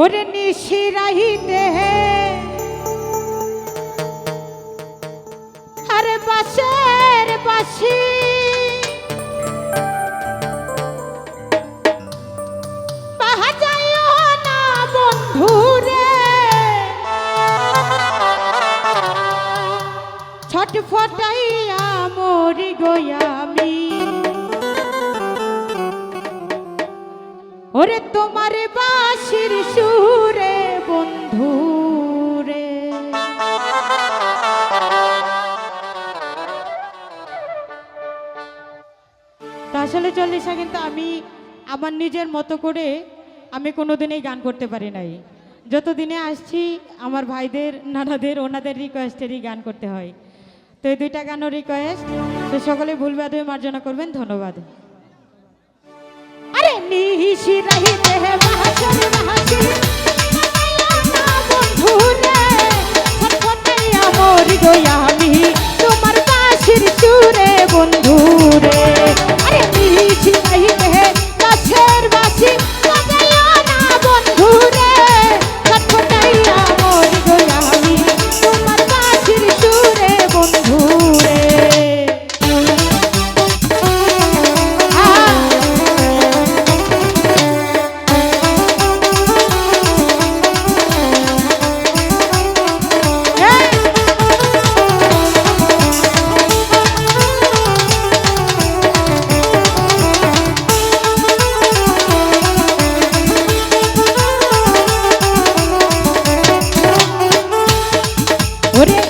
ওরে নিশি রাহিতে আরে বাসের বাসি বন্ধুরে ছটফটাইয়া মরি গয়ামি ওরে তোমার আসলে চল্লিশা কিন্তু আমি আমার নিজের মতো করে আমি কোনোদিনই গান করতে পারি নাই। যতদিনে আসছি, আমার ভাইদের, নানাদের, ওনাদের রিকোয়েস্টেরই গান করতে হয়। তো এই দুইটা গানও রিকোয়েস্ট তো সকলে ভুলবাদ হয়ে মার্জনা করবেন, ধন্যবাদ। আরে নিশি রহিতে হে বাহাসুর বাহাসুর না বন্ধু রে ছটফটাইয়া গয়া। What?